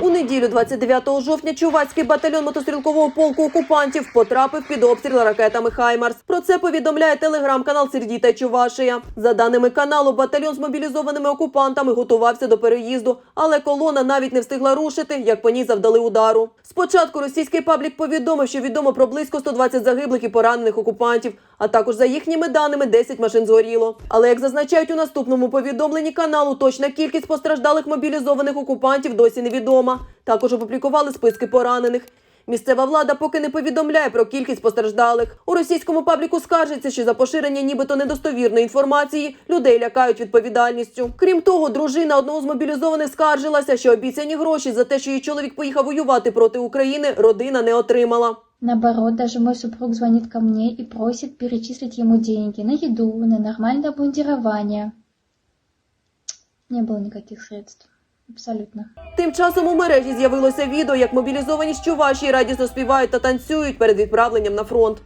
У неділю, 29 жовтня, Чувацький батальйон мотострілкового полку окупантів потрапив під обстріл ракетами Хаймарс. Про це повідомляє телеграм-канал Сердіта Чувашия. За даними каналу, батальйон з мобілізованими окупантами готувався до переїзду, але колона навіть не встигла рушити, як по ній завдали удару. Спочатку російський паблік повідомив, що відомо про близько 120 загиблих і поранених окупантів, а також за їхніми даними 10 машин згоріло. Але як зазначають у наступному повідомленні каналу, точна кількість постраждалих мобілізованих окупантів досі невідома. Також опублікували списки поранених. Місцева влада поки не повідомляє про кількість постраждалих. У російському пабліку скаржиться, що за поширення нібито недостовірної інформації людей лякають відповідальністю. Крім того, дружина одного з мобілізованих скаржилася, що обіцяні гроші за те, що її чоловік поїхав воювати проти України, родина не отримала. Наоборот, даже мой супруг звонит ко мне и просит перечислить ему деньги на еду, на нормальное обмундирование. Не было никаких средств. Абсолютно. Тим часом у мережі з'явилося відео, як мобілізовані з Чувашії радісно співають та танцюють перед відправленням на фронт.